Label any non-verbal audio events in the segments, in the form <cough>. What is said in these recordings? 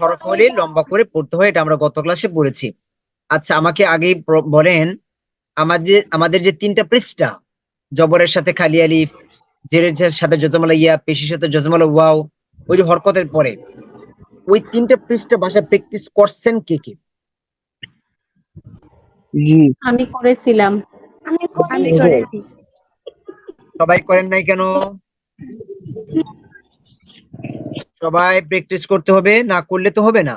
হরফ হলে লম্বা করে পড়তে হয় এটা আমরা গত ক্লাসে পড়েছি। আচ্ছা আমাকে আগেই বলেন আমাদের আমাদের যে তিনটা পৃষ্ঠা জবরের সাথে খালি আলিফ জেরের সাথে জজমালা ইয়া পেশির সাথে জজমালা ওয়াও ওই যে হরকতের পরে ওই তিনটা পৃষ্ঠা ভাষা প্র্যাকটিস করছেন কে কে? জি। আমি করেছিলাম। আমি আমি করেছি। সবাই করেন নাই কেন? সবাই প্র্যাকটিস করতে হবে, না করলে তো হবে না।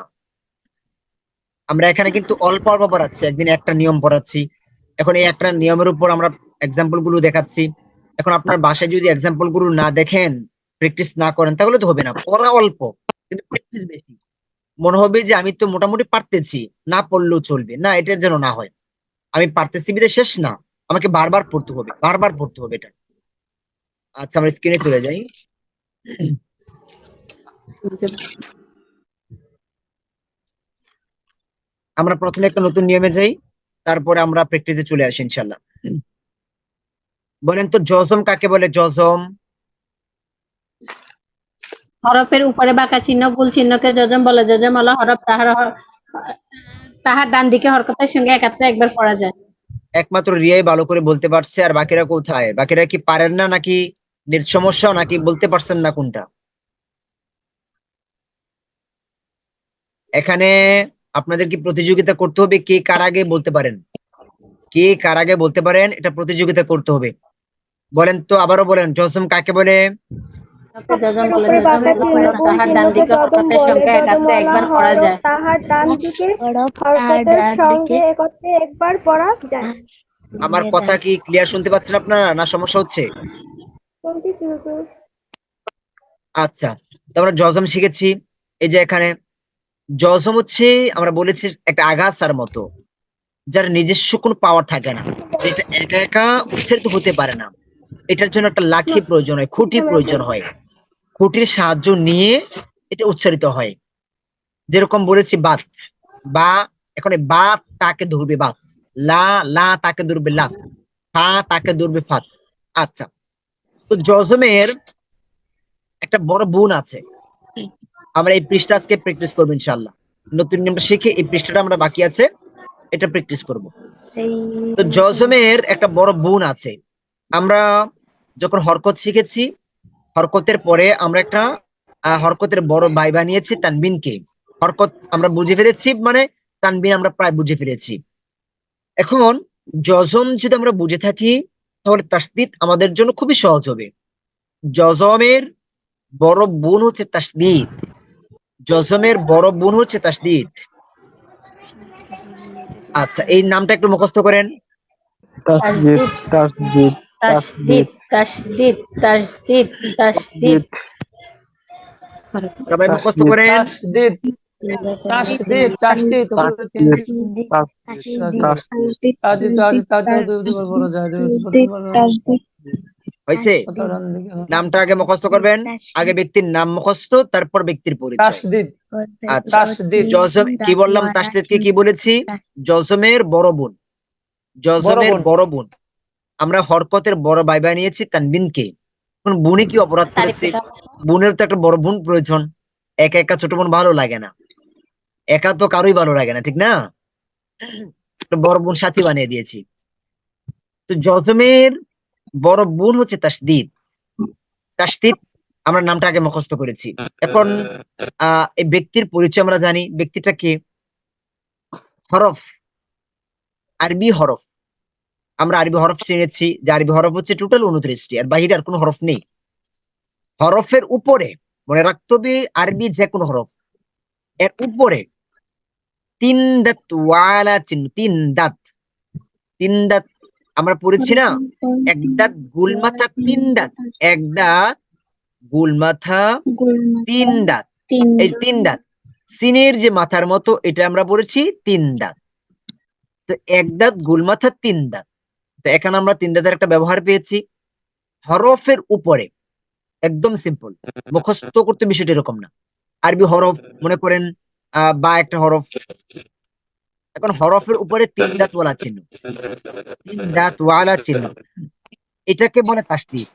আমরা এখানে কিন্তু অল্প অল্প পড়াচ্ছি, একদিন একটা নিয়ম পড়াচ্ছি। এখন এই একটা নিয়মের উপর আমরা এক্সাম্পলগুলো দেখাচ্ছি। এখন আপনার বাসায় যদি এক্সাম্পলগুলো না দেখেন প্র্যাকটিস না করেন, তাহলে তো হবে না। পড়া অল্প, কিন্তু প্র্যাকটিস বেশি। মনে হবে যে আমি তো মোটামুটি পারতেছি, না পড়লেও চলবে। না এটার যেন না হয়। আমি পারতেছি বিদে শেষ না। আমাকে বারবার পড়তে হবে, বারবার পড়তে হবে এটা। আচ্ছা আমরা স্ক্রিনে চলে যাই। আমরা প্রথমে একটা নতুন নিয়মে যাই তারপরে আমরা প্র্যাকটিসে চলে আসি ইনশাল্লাহ বলেন তো জজম কাকে বলে? জজম হরফের উপরে বাঁকা চিহ্ন গুল চিহ্নকে যজম বলে। যজম হলো হরফ তাহার হর- তাহার ডান দিকে হরকতের সঙ্গে একাত্রে একবার পড়া যায়। একমাত্র রিয়াই ভালো করে বলতে পারছে আর বাকিরা কোথায়? বাকিরা কি পারেন না নাকি নেট সমস্যা নাকি বলতে পারছেন না কোনটা? এখানে আপনাদের কি প্রতিযোগিতা করতে হবে? কে কার আগে বলতে পারেন? কে কার আগে বলতে পারেন? এটা প্রতিযোগিতা করতে হবে। বলেন তো, আবারও বলেন, জসম কাকে বলে? আমার কথা কি ক্লিয়ার শুনতে পাচ্ছেন আপনারা? না সমস্যা হচ্ছে? আচ্ছা তারপরে জজম শিখেছি। এই যে এখানে জজম হচ্ছে, আমরা বলেছি একটা আগাছার মতো, যার নিজস্ব কোনো পাওয়ার থাকে না। এটা একা একা উচ্চারিত হতে পারে না। এটার জন্য একটা লাঠি প্রয়োজন হয়, খুঁটি প্রয়োজন হয়। খুঁটির সাহায্য নিয়ে এটা উচ্চারিত হয়। যেরকম বলেছি, বাত। বা, এখন এই বা তাকে ধরবে বাত। লা লা তাকে ধরবে লা ফা তাকে ধরবে ফাত। আচ্ছা। তো জজমের একটা বড় গুণ আছে। আমরা এই পৃষ্ঠা আজকে প্র্যাকটিস করব ইনশাল্লাহ নতুন নিয়মটা শিখে এই পৃষ্ঠাটা আমরা বাকি আছে এটা প্র্যাকটিস করব। তো জজমের একটা বড় গুণ আছে। আমরা যখন হরকত শিখেছি হরকতের পরে আমরা একটা হরকতের বড় ভাই বানিয়েছি তানবিনকে। হরকত আমরা বুঝে ফেলেছি মানে তানবিন আমরা প্রায় বুঝে ফেলেছি। এখন জজম যদি আমরা বুঝে থাকি তাহলে তাসদিদ আমাদের জন্য খুবই সহজ হবে। জজমের বড় বোন হচ্ছে তাসদিদ। জজমের বড় বোন হচ্ছে তাসদিদ আচ্ছা এই নামটা একটু মুখস্থ করেন তাসদিদ তাসদিদ তাসদিদ তাসদিদ তাসদিদ তাসদিদ সবাই মুখস্থ করেন তাসদিদ তাসদিদ তাসদিদ তাসদিদ তাসদিদ তাসদিদ তাসদিদ তাসদিদ বড় যায় হয়েছে নামটা আগে মুখস্থ করবেন। আগে ব্যক্তির নাম মুখস্থ তারপর ব্যক্তির পরিচয়। তাসদিদ। আচ্ছা। তাসদিদ। জজম কি বললাম? তাসদিদকে কি বলেছি? জজমের বড় বোন। জজমের বড় বোন। আমরা হরকতের বড় ভাই বানিয়েছি তানবিনকে। এখন বোনে কি অপরাধ করেছে? বোনের তো একটা বড় বোন প্রয়োজন। একা একা ছোট বোন ভালো লাগে না। একা তো কারোই ভালো লাগে না ঠিক না? তো বড় বোন সাথী বানিয়ে দিয়েছি। তো জজমের বড় বোন হচ্ছে তাসদিদ। তাসদিদ, আমরা নামটা আগে মুখস্থ করেছি। এখন এই ব্যক্তির পরিচয় আমরা জানি। ব্যক্তিটা কে? হরফ। আরবি হরফ। আমরা আরবি হরফ চিনেছি। যে আরবি হরফ হচ্ছে টোটাল উনত্রিশটি আর বাহিরে আর কোনো হরফ নেই। হরফের উপরে, মনে রাখতে হবে, আরবি যে কোনো হরফ, এর উপরে তিন দাঁত ওয়ালা চিহ্ন, তিন দাঁত। তিন দাঁত আমরা পড়েছি না? এক দাঁত মাথা তিন দাঁত এক দাঁত গুল মাথা তিন দাঁত, এই তিন দাঁত। সিনের যে মাথার মতো, এটা আমরা পড়েছি, তিন দাঁত। তো এক দাঁত গুল মাথা তিন দাঁত। তো এখানে আমরা তিন দাঁতের একটা ব্যবহার পেয়েছি। হরফের উপরে, একদম সিম্পল মুখস্থ করতে বিষয়টা এরকম না। আরবি হরফ, মনে করেন বা একটা হরফ এখন হরফের উপরে তিন <laughs> দাঁত ওয়ালা চিহ্ন। তিন দাঁত ওয়ালা চিহ্ন। এটাকে বলে তাসদিদ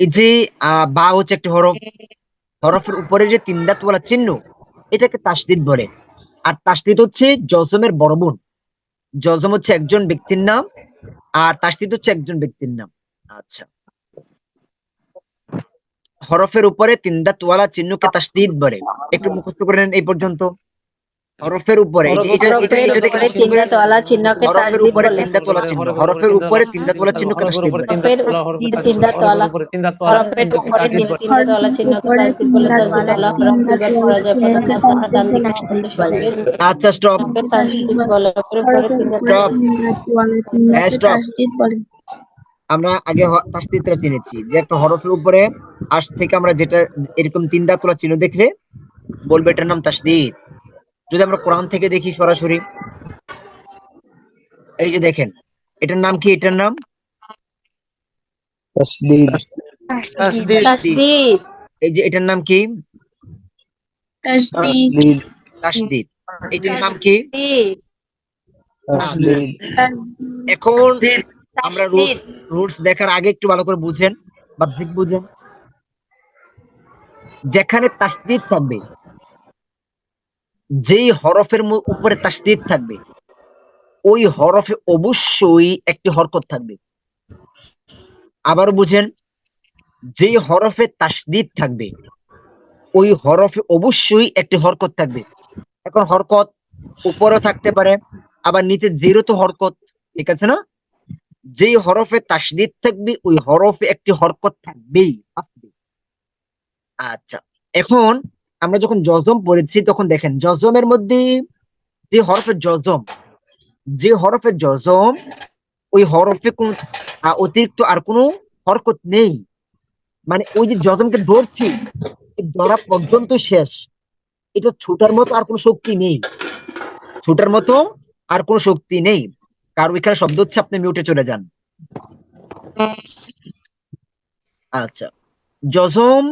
এই যে বা হচ্ছে একটা হরফ হরফের উপরে যে তিন দাঁত ওয়ালা চিহ্ন এটাকে তাসদিদ বলে। আর তাসদিদ হচ্ছে জজমের বড় বোন। জজম হচ্ছে একজন ব্যক্তির নাম আর তাসদিদ হচ্ছে একজন ব্যক্তির নাম। আচ্ছা। হরফের উপরে তিনদা তোয়ালা চিহ্নকে তাসদিদ বলে। একটু মুখস্থ করে নেন এই পর্যন্ত। হরফের উপরে এটা এটা এটা দেখে হরফের উপরে তিনটা চিহ্নকে হরফের উপরে তিনটা তোলা চিহ্ন হরফের উপরে তিনটা তোলা চিহ্নকে তাসদিদ বলে হরফের উপরে তিনটা তোলা হরফের উপরে তিনটা তোলা চিহ্নকে তাসদিদ বলে তাসদিদ হলো হরফ দুইবার যায় প্রথমে তাহার ডান দিকে হরফের সঙ্গে আচ্ছা স্টপ ওকে বলে উপরে তিনটা. হ্যাঁ. বলে আমরা আগে হ- চিনেছি যে একটা হরফের উপরে আজ থেকে আমরা যেটা এরকম তিন দাঁত তোলা চিহ্ন দেখলে বলব এটার নাম তাসদিদ যদি আমরা কোরআন থেকে দেখি সরাসরি এই যে দেখেন এটার নাম কি? এটার নাম? তাসদিদ। তাসদিদ। তাসদিদ। এই যে এটার নাম কি? তাসদিদ। তাসদিদ। তাসদিদ। এটার নাম কি? এখন আমরা রুলস দেখার আগে একটু ভালো করে বুঝেন বা ঠিক বুঝেন। যেখানে তাসদিদ থাকবে যেই হরফের উপরে তাসদিদ থাকবে, ওই হরফে অবশ্যই একটি হরকত থাকবে। আবার বুঝেন, যেই হরফে তাসদিদ থাকবে, ওই হরফে অবশ্যই একটি হরকত থাকবে। এখন হরকত উপরেও থাকতে পারে, আবার নিচে জিরো তো হরকত, ঠিক আছে না? যেই হরফে তাসদিদ থাকবে, ওই হরফে একটি হরকত থাকবেই আচ্ছা এখন আমরা যখন জজম পড়েছি, তখন দেখেন জজমের মধ্যে যে হরফের জজম যে হরফের জজম ওই হরফে কোন অতিরিক্ত আর কোনো হরকত নেই। মানে ওই যে জজমকে ধরছি ধরা পর্যন্ত শেষ। এটা ছোটার মতো আর কোনো শক্তি নেই। ছোটার মতো আর কোনো শক্তি নেই। কারও এখানে শব্দ হচ্ছে, আপনি মিউটে চলে যান। আচ্ছা। জজম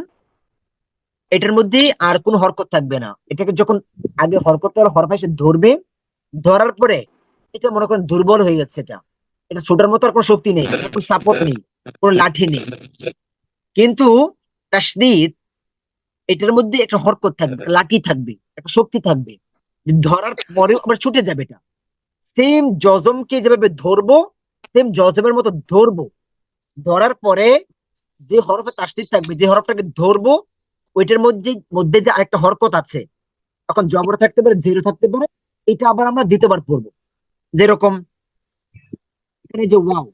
এটার মধ্যে আর কোনো হরকত থাকবে না। এটাকে যখন আগে হরকত হরফ এসে ধরবে, ধরার পরে এটা মনে করেন দুর্বল হয়ে যাচ্ছে এটা। এটা ছোটার মতো আর কোনো শক্তি নেই, কোনো সাপোর্ট নেই, কোনো লাঠি নেই। কিন্তু তাসদিদ এটার মধ্যে একটা হরকত থাকবে, একটা লাঠি থাকবে, একটা শক্তি থাকবে। ধরার পরেও আবার ছুটে যাবে এটা। সেম জজমকে যেভাবে ধরবো সেম জজমের মতো ধরবো। ধরার পরে যে হরফে তাসদিদ থাকবে, যে হরফটাকে ধরবো ওইটার মধ্যে মধ্যে যে আরেকটা হরকত আছে তখন জবর থাকতে পারে জিরো থাকতে পারে এটা আবার আমরা দ্বিতীয়বার পড়ব। যেরকম এখানে যে ওয়াও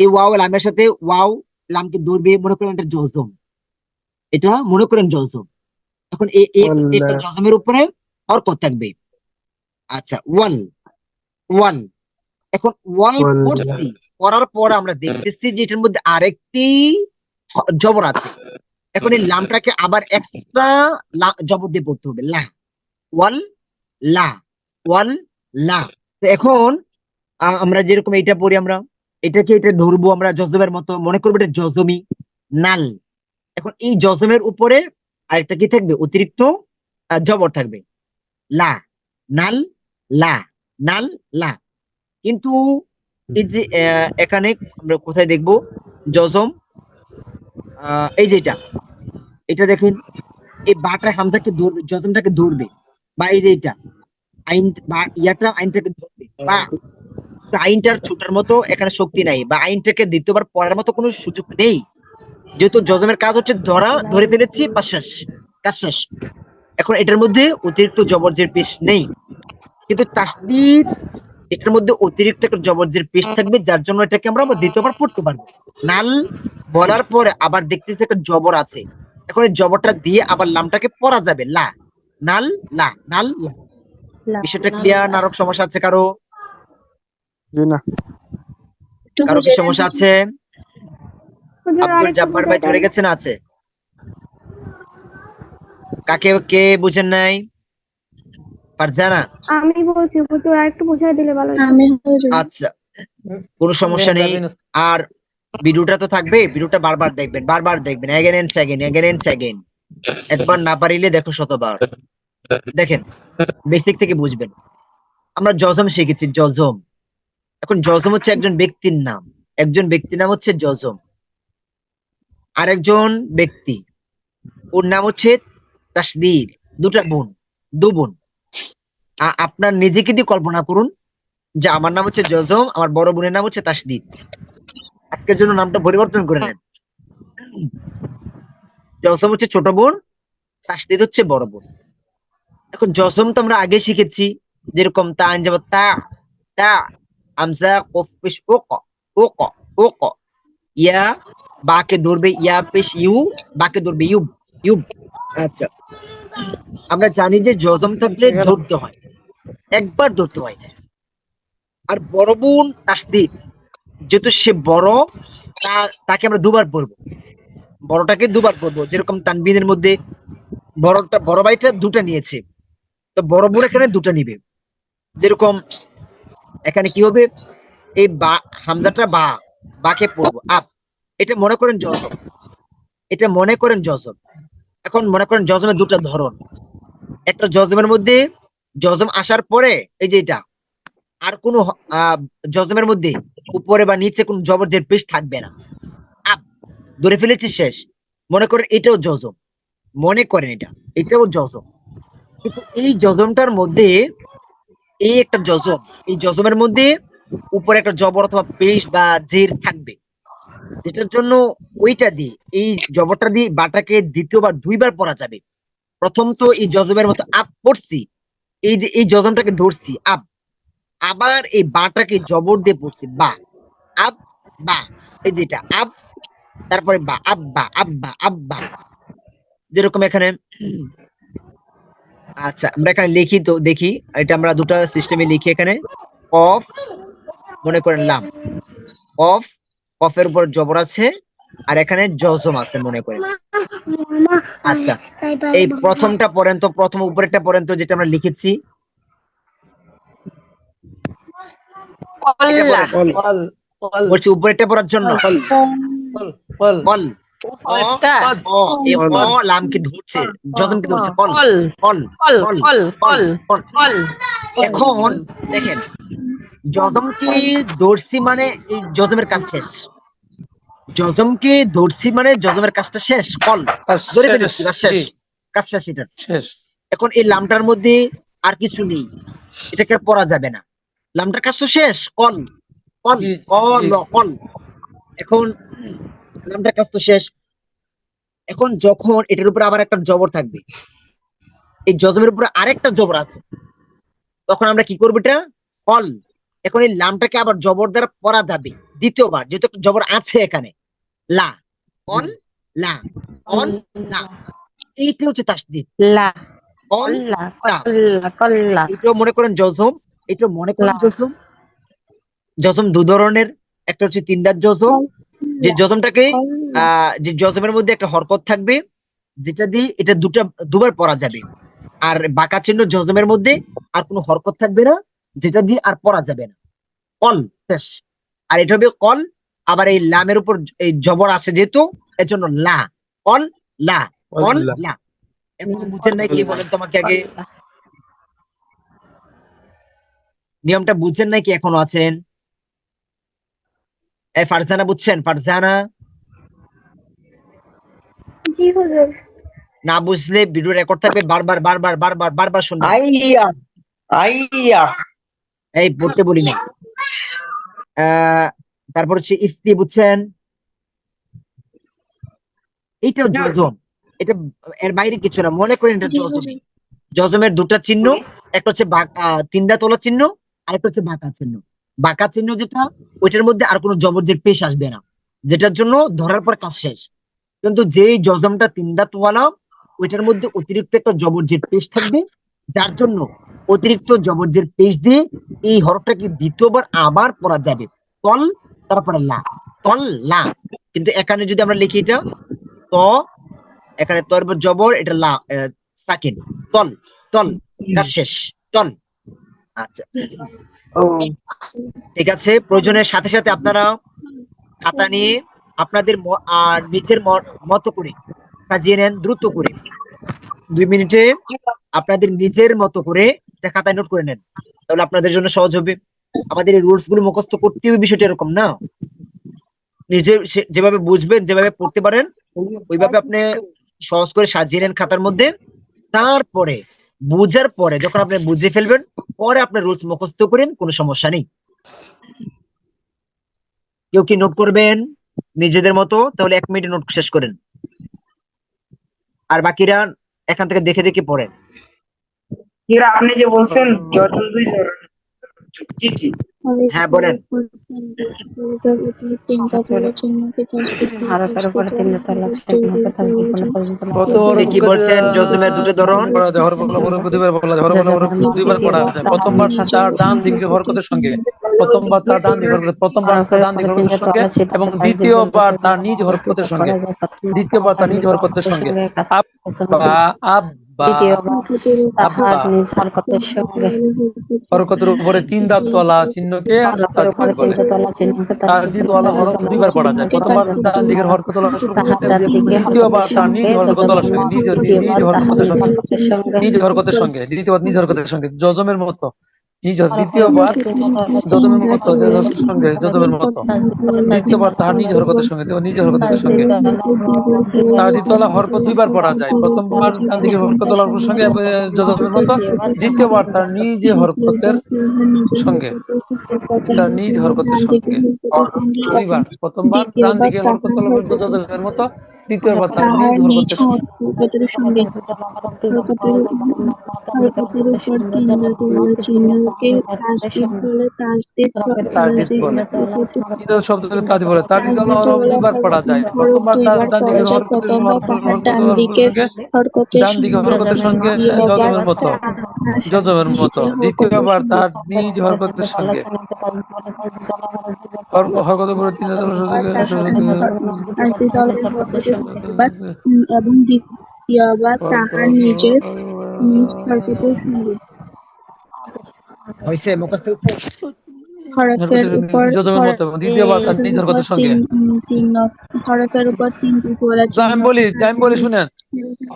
এই ওয়াও লামের সাথে ওয়াও লামকে দৌড়বে মনে করেন এটা জজম এটা মনে করেন জজম এখন। জজমের উপরে হরকত থাকবে। আচ্ছা ওয়াল ওয়াল। এখন ওয়াল ওয়াল। করছি করার পর আমরা দেখতেছি যে এটার মধ্যে আরেকটি জবর আছে। এখন এই লামটাকে আবার এক্সট্রা জবর দিয়ে পড়তে হবে। লা, ওয়াল লা ওয়াল, লা। তো এখন আমরা যেরকম এটা পড়ি আমরা, এটাকে এটা ধরবো আমরা জজমের মতো, মনে করব এটা জজমি, নাল। এখন এই জজমের উপরে আরেকটা কি থাকবে? অতিরিক্ত জবর থাকবে। লা, নাল লা নাল, লা। কিন্তু এই যে এখানে আমরা কোথায় দেখব? জজম এই যে এটা দেখেন, এই বাটা হামজাকে ধরবে জজমটাকে ধরবে, বা এই যে এটা, আইন, বা ইয়াটা আইনটাকে ধরবে, বা আইনটার ছোটার মতো এখানে শক্তি নাই, বা আইনটাকে দ্বিতীয়বার পড়ার মতো কোনো সুযোগ নেই। যেহেতু জজমের কাজ হচ্ছে ধরা, ধরে ফেলেছি, বা শেষ, কাজ শেষ। এখন এটার মধ্যে অতিরিক্ত জবরজের পেশ নেই। কিন্তু তাসদিদ এটার মধ্যে অতিরিক্ত একটা জবরজের পেশ থাকবে, যার জন্য এটাকে আমরা দ্বিতীয়বার পড়তে পারব। নাল বলার পরে আবার দেখতেছি একটা জবর আছে। এখন এই জবরটা দিয়ে আবার লামটাকে পড়া যাবে লা। নাল লা নাল লা। বিষয়টা ক্লিয়ার নারক সমস্যা আছে কারও? জি না। কারও কি সমস্যা আছে? আব্দুল জব্বার ভাই চলে গেছে না আছে? কাকে কে বুঝেন নাই? ফারজানা? আমি বলছি হুজুর আরেকটু বুঝাই দিলে ভালো আচ্ছা। কোনো সমস্যা নেই। আর ভিডিওটা তো থাকবে, ভিডিওটা বারবার দেখবেন বারবার দেখবেন again and second again and second একবার না পারিলে দেখো শতবার। দেখেন বেসিক থেকে বুঝবেন। আমরা জজম শিখেছি, জজম। এখন জজম হচ্ছে একজন ব্যক্তির নাম। একজন ব্যক্তির নাম হচ্ছে জজম। আরেকজন ব্যক্তি। ওর নাম হচ্ছে তাসদিদ দুটা বোন, দু বোন। আপনার নিজেকে দিয়ে কল্পনা করুন যে আমার নাম হচ্ছে জজম, আমার বড় বোনের নাম হচ্ছে তাসদিদ আজকের জন্য নামটা পরিবর্তন করে নেন। জজম হচ্ছে ছোট বোন তাসদিদ হচ্ছে বড় বোন। এখন জজম তো আমরা আগে শিখেছি যেরকম তা আনজাব তা তা আমসা কফ পেশ ও ক ও ক ও ক ইয়া বাকে ধরবে ইয়া পেশ ইউ বাকে ধরবে ইউব ইউব। আচ্ছা। আমরা জানি যে জজম থাকলে ধরতে হয়। একবার ধরতে হয়। আর বড় বোন তাসদিদ যেহেতু সে বড় তাকে আমরা দুবার পড়ব বড়টাকে দুবার পড়ব যেরকম তানবিনের মধ্যে বড়টা, বড় ভাইটা দুটা নিয়েছে, তো বড় বোন এখানে দুটা নিবে। যেরকম এখানে কি হবে? এই বা, হামজাটা বা, বাকে পড়ব। আপ, এটা মনে করেন জজম এটা মনে করেন জজম এখন মনে করেন জজমের দুটা ধরন। একটা জজমের মধ্যে জজম আসার পরে, এই যে এটা, আর কোনো জজমের মধ্যে উপরে বা নিচে কোন জবরজের পেশ থাকবে না। ধরে ফেলেছি শেষ। মনে করেন এটাও জজম। মনে করেন এটা, এটাও জজম। কিন্তু এই জজমটার মধ্যে এই একটা জজম, এই জজমের মধ্যে উপরে একটা জবর অথবা পেশ বা জের থাকবে। যেটার জন্য ওইটা দিয়ে, এই জবরটা দিয়ে বাটাকে দ্বিতীয়বার দুইবার পড়া যাবে। প্রথম তো এই জজমের মতো, আপ পড়ছি। এই যে, এই জজমটাকে ধরছি, আপ। আবার এই বাটাকে জবর দিয়ে পড়ছি, বা আপ বা, এই যেটা আপ তারপরে বা আব্বা আব্বা আব্বা যেরকম এখানে আচ্ছা আমরা এখানে লিখি তো, দেখি, এটা আমরা দুটো সিস্টেমে লিখি এখানে অফ মনে করেন লাম অফ কফের উপর জবর আছে, আর এখানে জজম আছে, মনে করেন। আচ্ছা এই প্রথমটা পড়েন তো, প্রথম উপরেরটা পড়েন তো, যেটা আমরা লিখেছি কল্লা কল কল বলছি উপরেরটা পড়ার জন্য কল কল বল উপরেরটা অ এ অ লামকে ধরছে জজমকে ধরছে কল কল কল কল কল কল। কল কল। এখন দেখেন জজমকে দর্শি মানে এই জজমের কাজ শেষ। জজমকে দর্শি মানে জজমের কাজটা শেষ। কল। ধরে ফেলেছি শেষ। কাজ শেষ এটা। শেষ। এখন এই লামটার মধ্যে আর কিছু নেই। এটাকে আর পড়া যাবে না। লামটার কাজ তো শেষ কল কল জি, কল জি। কল এখন লামটার কাজ তো শেষ। এখন যখন এটার উপরে আবার একটা জবর থাকবে এই জজমের উপরে আরেকটা জবর আছে তখন আমরা কি করব এটা? অল এখন এই লামটাকে আবার জবর দ্বারা পড়া যাবে দ্বিতীয়বার যেহেতু একটা জবর আছে এখানে। লা কল লা কল লা। এইটা হচ্ছে তাসদিদ। লা। কল লা। কল্লা কল্লা। এটাও মনে করেন জজম। এটাও মনে করেন লা। জজম জজম দু ধরনের একটা হচ্ছে তিন দাঁত জজম যে জজমটাকে আহ যে জজমের মধ্যে একটা হরকত থাকবে যেটা দিয়ে এটা দুটা দুবার পড়া যাবে। আর বাঁকা চিহ্ন জজমের মধ্যে আর কোনো হরকত থাকবে না যেটা দিয়ে আর পড়া যাবে না। কল শেষ আর এটা হবে কল আবার এই লামের উপর এই জবর আছে যেহেতু এর জন্য লা। কল লা। কল লা। এখন বুঝেন নাই কি বলেন তোমাকে আগে? নিয়মটা বুঝছেন নাকি এখনও আছেন? এ ফারজানা বুঝছেন? ফারজানা? জি হুজুর। না বুঝলে ভিডিও রেকর্ড থাকবে বারবার বারবার বারবার বারবার শুনবে আইয়া আইয়া। এই পড়তে বলি না আহ, তারপর হচ্ছে ইফতি বুঝছেন? এইটাও জজম। এটা এর বাইরে কিছু না মনে করেন এটা জজম। জজমের দুটা চিহ্ন একটা হচ্ছে তিনটা তোলা চিহ্ন আর একটা হচ্ছে বাঁকা চিহ্ন। বাঁকা চিহ্ন যেটা, ওইটার মধ্যে আর কোনো জবরজের পেশ আসবে না। যেটার জন্য ধরার পর কাজ শেষ। কিন্তু যেই জজমটা তিনটা তোয়ালা, ওইটার মধ্যে অতিরিক্ত একটা জবরজের পেশ থাকবে, যার জন্য অতিরিক্ত জবরজের পেশ দিয়ে এই হরফটাকে দ্বিতীয়বার আবার পড়া যাবে। তল, তারপরে লা। তল, লা। কিন্তু এখানে যদি আমরা লিখি এটা, ত, এখানে তর উপর জবর, এটা লা সাকিন। তল তল শেষ। তল। আচ্ছা। ঠিক আছে, প্রয়োজনের সাথে সাথে আপনারা খাতা নিয়ে আপনাদের আর নিজের মতো করে সাজিয়ে নেন, দ্রুত করে। দুই মিনিটে আপনাদের নিজের মতো করে এটা খাতায় নোট করে নেন। তাহলে আপনাদের জন্য সহজ হবে। আমাদের এই রুলসগুলো মুখস্থ করতে হবে বিষয়টা এরকম, না? নিজে যেভাবে বুঝবেন, যেভাবে পড়তে পারেন, ওইভাবে আপনি সহজ করে সাজিয়ে নেন খাতার মধ্যে। তারপরে বুঝার পরে যখন আপনি বুঝে ফেলবেন পরে আপনি রুলস মুখস্থ করেন কোনো সমস্যা নেই। কেউ কি নোট করবেন নিজেদের মতো? তাহলে এক মিনিটে নোট শেষ করেন। আর বাকিরা এখান থেকে দেখে দেখে পড়েন। আপনি যে বলছেন যত দুই ধরনের কি কি হ্যাঁ, বলেন। কি বলছেন জজমের দুটো ধরন দুইবার পড়া প্রথমবার তার ডান দিকে হরকতের সঙ্গে প্রথমবার তার ডান দিকে প্রথমবার তার ডান দিকে হরকতের সঙ্গে এবং দ্বিতীয়বার তার নিজ হরকতের সঙ্গে দ্বিতীয়বার তার নিজ হরকতের সঙ্গে বা হরকতের উপরে তিন দাঁত তলা চিহ্নকে তার দুইবার পড়া যায়। প্রথমবার দিকের হরকত দ্বিতীয়বার তার নিজ সঙ্গে হরকত তলা সঙ্গে নিজ নিজ হরকতের সঙ্গে হরকতের নিজ হরকতের সঙ্গে। দ্বিতীয়বার নিজ হরকতের সঙ্গে। যজমের মতো। নিজ দ্বিতীয়বার যজমের মতো সঙ্গে যজমের মতো। দ্বিতীয়বার তাহার নিজ হরকতের সঙ্গে নিজ হরকতের সঙ্গে। তার দ্বিতীয়বার হরকত দুইবার পড়া যায়। প্রথমবার ডান দিকে হরকত তলার সঙ্গে যজমের মতো। দ্বিতীয়বার তার নিজ হরকতের সঙ্গে তার নিজ হরকতের সঙ্গে। দুইবার প্রথমবার ডান দিকে হরকত তলার মতো দ্বিতীয় শব্দকে বলে। তার দুইবার পড়া যায়। প্রথমবার ডান দিকে ডান দিকে হরকতের ডান দিকে হরকতের সঙ্গে যজমের মতো। যজমের মতো। দ্বিতীয়বার তার নিজ হরকতের সঙ্গে। হরকতের উপরে তিন এবং দ্বিতীয়বার তাহার নিজের নিজ হরকতের সঙ্গে। হয়েছে মুখস্থ হরফের উপর যজমের মতো দ্বিতীয়বার তার নিজ হরকতের সঙ্গে। তিন উম, তিন ন- হরফের উপর তিন উপরা আমি বলি আমি বলি শুনেন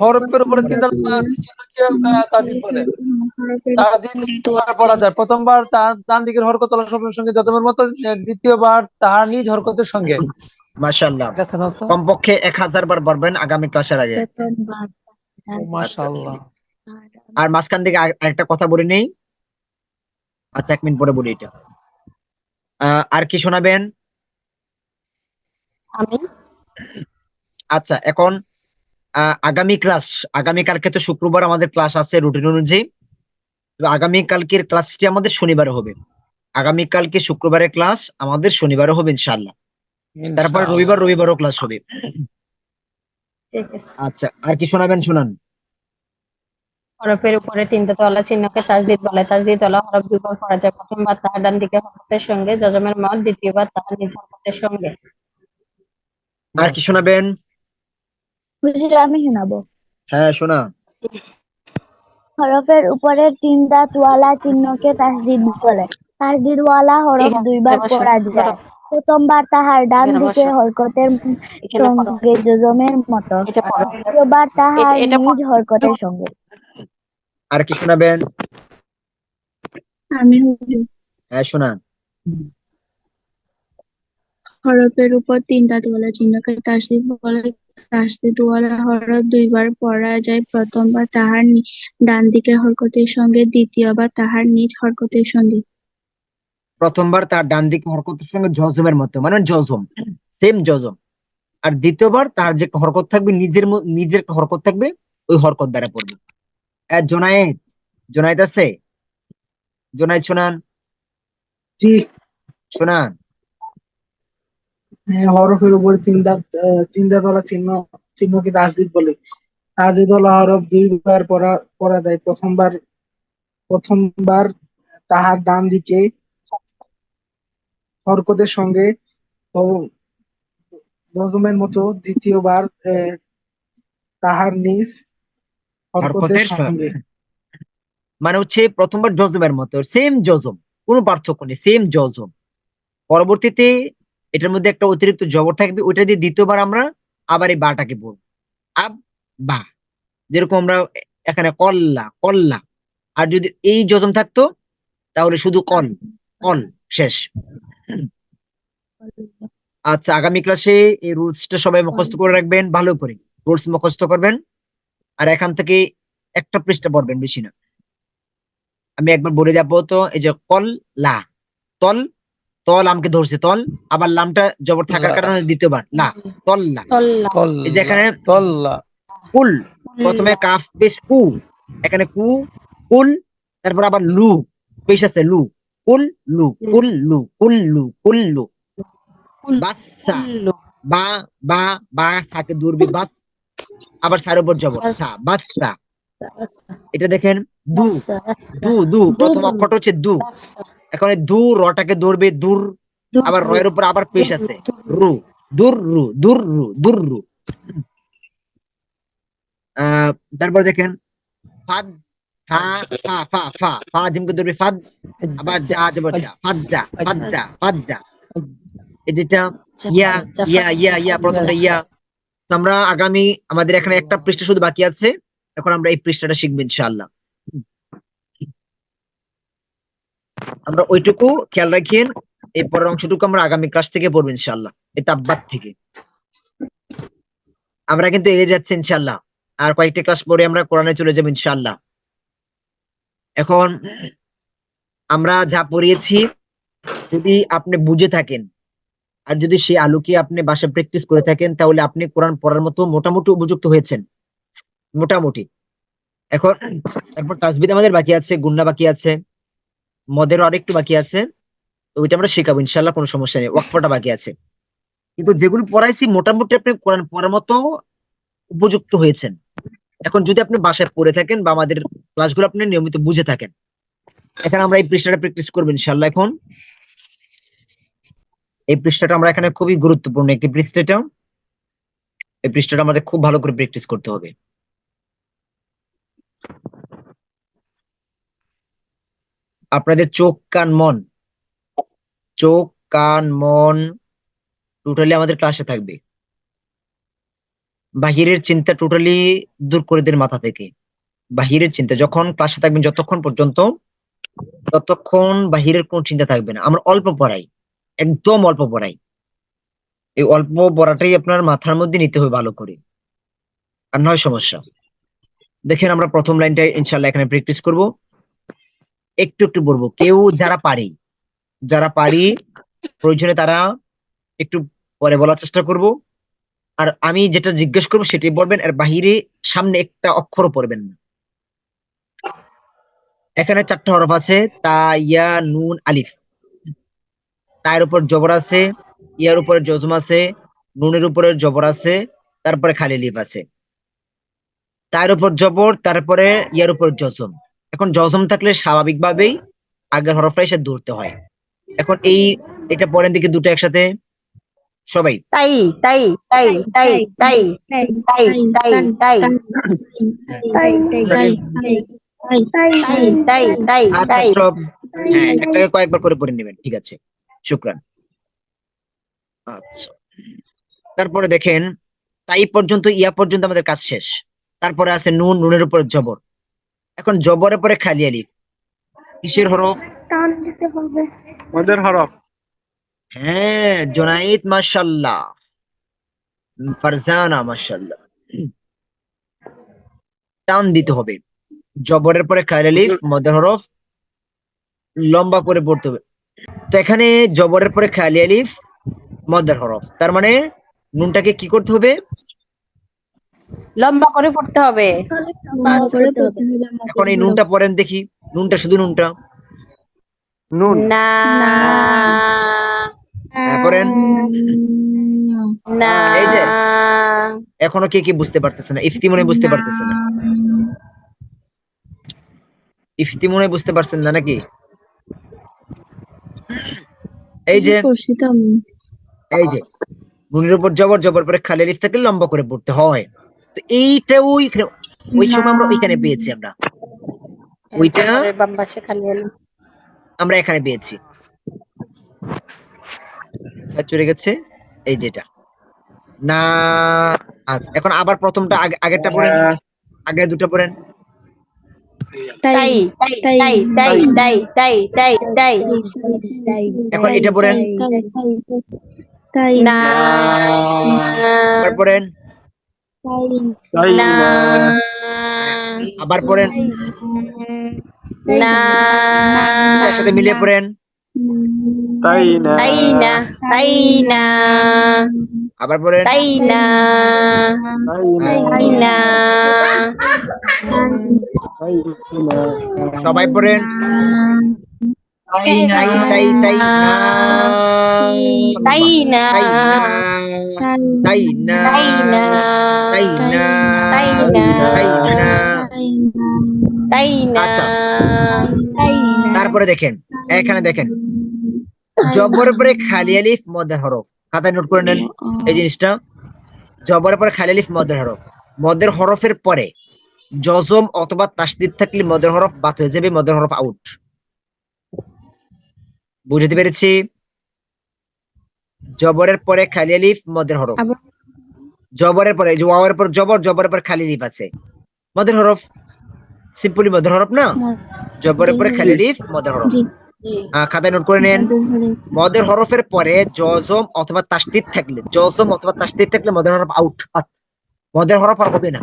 হরফের উপরে তিন দাঁত বলে হরফের তাজিদ দুবার পড়া যায়। প্রথমবার তার ডান দিকের হরকত সঙ্গে যজমের মতো দ্বিতীয়বার তাহার নিজ হরকতের সঙ্গে। মাশাআল্লাহ? কমপক্ষে এক হাজার বার পড়বেন আগামী ক্লাসের আগে। মাশাআল্লাহ। আর মাঝখান থেকে আর- আরেকটা কথা বলে নেই। আচ্ছা এক মিনিট পরে বলি এটা। আহ, আর কি শোনাবেন? আমি? আচ্ছা এখন আহ, আগামী ক্লাস আগামী কালকে তো শুক্রবার আমাদের ক্লাস আছে রুটিন অনুযায়ী। তো আগামী কালকের ক্লাসটি আমাদের শনিবারে হবে। আগামী কালকে শুক্রবারের ক্লাস আমাদের শনিবারে হবে ইনশাআল্লাহ। তারপরে রবিবার রবিবারও ক্লাস হবে। আচ্ছা আর কি শোনাবেন শোনান? হরফের উপরে তিনটা তলা চিহ্নকে তাসদিদ বলে। তাসদিদ তলা হরফ দুইবার পড়া যায় প্রথমবার তাহার ডান দিকে হরকতের সঙ্গে যজমের মত। দ্বিতীয়বার তাহার নিজ হরকতের সঙ্গে। আর কি শোনাবেন? বুঝলে আমি শোনাবো। হ্যাঁ শোনা। হরফের উপরে তিন দাঁতওয়ালা চিহ্নকে তাসদিদ বলে। তাসদিদওয়ালা হরফ দুইবার পড়া যায় প্রথমবার তাহার ডান দিকে। হরকতের এখানে পড়ো সঙ্গে যজমের মতো। দ্বিতীয়বার তাহার নিজ হরকতের সঙ্গে। আর কি শোনাবেন? আমি হ্যাঁ শোনান। হরফের উপর তিন দাঁতওয়ালা চিহ্নকে তাসদিদ বলে তাসদিদওয়ালা হরফ দুইবার পড়া যায়। প্রথমবার তাহার ডান দিকের হরকতের সঙ্গে দ্বিতীয়বার তাহার নিজ হরকতের সঙ্গে। প্রথমবার তার ডান দিকে হরকতের সঙ্গে জজমের মতো মানে জজম সেম জজম। আর দ্বিতীয়বার তার যে হরকত থাকবে নিজের নিজের একটা হরকত থাকবে ওই হরকত দ্বারা পড়বে। জোনায়েদ জোনায়েদ আছে? জোনায়েদ শোনান। জি। শোনান। হ্যাঁ, হরফের উপরে তিন দাঁত তিন দাঁতওয়ালা চিহ্ন চিহ্নকে তাসদিদ বলে। তাসদিদওয়ালা হরফ দুইবার পড়া পড়া যায়। প্রথমবার প্রথমবার তাহার ডান দিকে হরকতের সঙ্গে নজমের মতো দ্বিতীয়বার তাহার নিজ হরকতের সঙ্গে। মানে হচ্ছে প্রথমবার জজমের মতো সেম জজম কোনো পার্থক্য নেই সেম জজম পরবর্তীতে এটার মধ্যে একটা অতিরিক্ত জবর থাকবে ওইটা দিয়ে দ্বিতীয়বার আমরা আবার এই বাটাকে পড়ব আব বা যেরকম আমরা এখানে কল্লা কল্লা। আর যদি এই জজম থাকতো তাহলে শুধু কল কল শেষ। আচ্ছা আগামী ক্লাসে এই রুলসটা সবাই মুখস্থ করে রাখবেন ভালো করে। রুলস মুখস্থ করবেন আর এখান থেকে একটা পৃষ্ঠা পড়বেন বেশি না। আমি একবার বলে যাব তো এই যে কল লা। তল তল আমকে ধরছে তল। আবার লামটা জবর থাকার কারণে দ্বিতীয়বার লা। তল লা। এই যে এখানে তল্লা কুল প্রথমে কাফ পেশ কু। এখানে কু কুল তারপর আবার লু। পেশ আছে লু। কুল লু কুল লু কুল লু কুল লু বাচ্চা বা বা বা থাকে দূরবি বাত আবার সার উপর জবর। সা বাচ্চা। এটা দেখেন দু। দু দু। প্রথম অক্ষরটা হচ্ছে দু। এখন দু রটাকে ধরবে দূর। আবার রয়ের উপর আবার পেশ আছে। রু। দূর রু দূর রু দূর রু। আহ, তারপর দেখেন ফাদ আমরা আগামী আমাদের এখানে একটা পৃষ্ঠা শুধু বাকি আছে এখন আমরা এই পৃষ্ঠাটা শিখব ইনশাআল্লাহ আমরা ওইটুকু খেয়াল রাখেন এই পরের অংশটুকু আমরা আগামী ক্লাস থেকে পড়ব ইনশাআল্লাহ এই তাব্বাত থেকে আমরা কিন্তু এগিয়ে যাচ্ছি ইনশাআল্লাহ আর কয়েকটা ক্লাস পরে আমরা কোরআনে চলে যাব ইনশাআল্লাহ এখন আমরা যা পড়িয়েছি, যদি আপনি বুঝে থাকেন, আর যদি সেই আলোকে আপনি বাসায় প্র্যাকটিস করে থাকেন, তাহলে আপনি কোরআন পড়ার মতো মোটামুটি উপযুক্ত হয়েছেন। মোটামুটি। এখন তারপর তাসবিদ আমাদের বাকি আছে গুন্না বাকি আছে মদেরও আরেকটু বাকি আছে ওইটা আমরা শেখাবো ইনশাল্লাহ কোনো সমস্যা নেই, ওয়াকফটা বাকি আছে। কিন্তু যেগুলো পড়াইছি, মোটামুটি আপনি কোরআন পড়ার মতো উপযুক্ত হয়েছেন। এখন যদি আপনি বাসায় পড়ে থাকেন বা আমাদের ক্লাসগুলো আপনি নিয়মিত বুঝে থাকেন, এখানে আমরা এই পৃষ্ঠাটা প্র্যাকটিস করব ইনশাল্লাহ এখন। এই পৃষ্ঠাটা আমরা এখানে খুবই গুরুত্বপূর্ণ একটি পৃষ্ঠাটা এই পৃষ্ঠাটা আমাদের খুব ভালো করে প্র্যাকটিস করতে হবে। আপনাদের চোখ, কান, মন। চোখ, কান, মন টোটালি আমাদের ক্লাসে থাকবে। বাহিরের চিন্তা টোটালি দূর করে দেন মাথা থেকে। বাহিরের চিন্তা, যখন ক্লাসে থাকবেন যতক্ষণ পর্যন্ত, ততক্ষণ বাহিরের কোনো চিন্তা থাকবে না। আমরা অল্প পড়াই, একদম অল্প পড়াই। এই অল্প পড়াটাই আপনার মাথার মধ্যে নিতে হবে ভালো করে। আর নয় সমস্যা। দেখেন আমরা প্রথম লাইনটা ইনশাল্লাহ এখানে প্র্যাকটিস করব। একটু একটু বলব কেউ যারা পারি যারা পারি, প্রয়োজনে তারা একটু পরে বলার চেষ্টা করব। আর আমি যেটা জিজ্ঞেস করব সেটাই বলবেন, আর বাহিরে সামনে একটা অক্ষরও পড়বেন না। এখানে চারটা হরফ আছে, তা, ইয়া, নুন, আলিফ। তার উপর জবর আছে, ইয়ার উপরে জজম আছে, নুনের উপরে জবর আছে, তারপরে খালি লিফ আছে। তার উপর জবর, তারপরে ইয়ার উপর জজম এখন জজম থাকলে স্বাভাবিকভাবেই আগের হরফটা এসে ধরতে হয়। এখন এই, এটা পরের দিকে দুটো একসাথে সবাই তাই তাই তাই তাই তাই তাই তাই তাই তাই তাই তাই তাই আচ্ছা তাই হ্যাঁ একটাকে কয়েকবার করে পড়ে নেবেন ঠিক আছে শুক্রান আচ্ছা তারপরে দেখেন তাই পর্যন্ত ইয়া পর্যন্ত আমাদের কাজ শেষ তারপরে আছে নুন নুনের উপরে জবর এখন জবরের পরে খালি আলিফ কিসের হরফ মদের হরফ হ্যাঁ জোনাইদ মাশাল্লাহ ফারজানা মাশাল্লাহ টান দিতে হবে। জবরের পরে আলিফ মদের হরফ লম্বা করে পড়তে হবে। তো এখানে জবরের পরে খালি আলিফ মদের হরফ। তার মানে নুনটাকে কি করতে হবে। লম্বা করে পড়তে হবে। এখন এই নুনটা পড়েন দেখি। নুনটা শুধু নুনটা। নুন। না। না। এই যে। এখনও কে কি বুঝতে পারতেছে না? ইফতি মনে বুঝতে পারতেছে না। ইফতি মনে বুঝতে পারছেন না নাকি? এই যে এই যে নুনের উপর জবর জবর করে খালি লিফ থাকলে লম্বা করে পড়তে হয়। তো এইটা ওই ওই সময় আমরা ওইখানে পেয়েছি আমরা। ওইটা আমরা এখানে পেয়েছি। স্যার চলে গেছে এই যেটা না আচ্ছা এখন আবার প্রথমটা আগে আগেরটা পড়েন আগে দুটো পড়েন তাই তাই তাই তাই তাই তাই তাই এখন এটা পড়েন তাই না পড়েন না আবার পড়েন না একসাথে মিলিয়ে পড়েন তাই না তাই না তাই না আবার পড়েন তাই না তাই না সবাই পড়েন তাই তাই তাই তাই না তাই না তাই না তাই না তাই না তাই না তাই না তাই না তাই না আচ্ছা। তারপরে দেখেন এখানে দেখেন জবরের পরে খালি আলিফ মদের হরফ। খাতায় নোট করে নেন এই জিনিসটা। জবরের পরে খালি আলিফ মদের হরফ। মদের হরফের পরে জজম অথবা তাসদিদ থাকলে মদের হরফ বাদ হয়ে যাবে মদের হরফ আউট বুঝতে পেরেছি? জবরের পরে খালি আলিফ মদের হরফ। জবরের পরে ওয়াওয়ের পর জবর জবরের পর খালি আলিফ আছে। মদের হরফ। সিম্পলি মদের হরফ না? জবরের পরে খালি আলিফ মদের হরফ। খাতায় নোট করে নেন। মদের হরফের পরে জজম অথবা তাসদিদ থাকলে জজম অথবা তাসদিদ থাকলে মদের হরফ আউট মদের হরফ আর হবে না।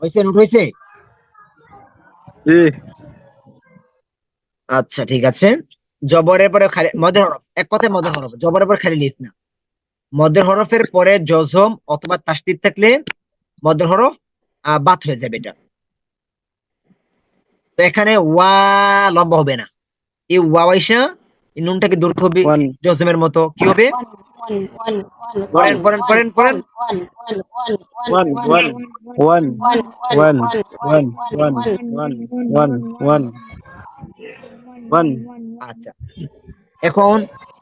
হয়েছে নোট হয়েছে? আচ্ছা ঠিক আছে। জবরের পরে খালি মদের হরফ এক কথায় মদের হরফ জবরের পরে খালি লিখ না মদের হরফের পরে জজম অথবা তাসদিদ থাকলে মদ্র হরফ বাদ হয়ে যাবে এটা। তো এখানে ওয়া লম্বা হবে না। এই ওয়া ওয়াইসা এই নুনটাকে দূর হবে জজমের মতো। কি হবে? আচ্ছা। এখন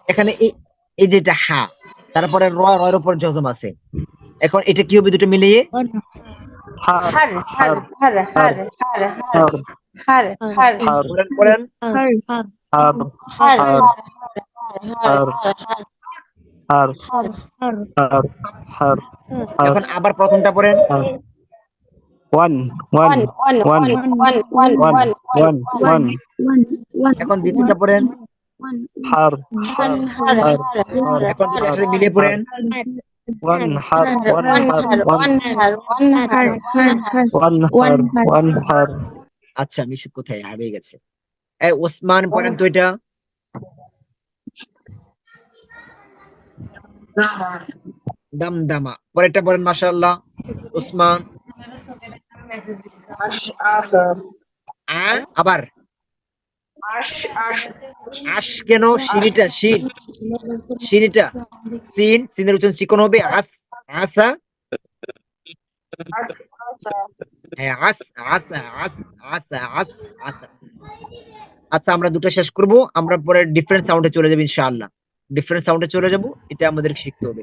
এখানে এই যেটা হা তারপরে র এর উপর জজম আছে। এখন এটা কি হবে দুটো মিলিয়ে হার হার হার হার হার হার হার হার হার এখন আবার প্রথমটা পড়েন one one one one one one one one one one এখন দ্বিতীয়টা পড়েন হার হার হার হার এখন দুটো একসাথে মিলিয়ে পড়েন আচ্ছা মিশু কোথায়? হারিয়ে গেছে। ওসমান পড়েন তো এটা। দামদামা। পরেরটা পড়েন মাশাআল্লাহ। ওসমান। আবার। আশ কেন? সিনিটা সিন সিনিটা সিন সিনের উচ্চারণ চিকন হবে? আস আসা। হ্যাঁ আস আসা আস আসা আস আসা। আচ্ছা আমরা দুটো শেষ করব। আমরা পরে ডিফারেন্ট সাউন্ডে চলে যাব ইনশাআল্লাহ। ডিফারেন্ট সাউন্ডে চলে যাব এটা আমাদের শিখতে হবে।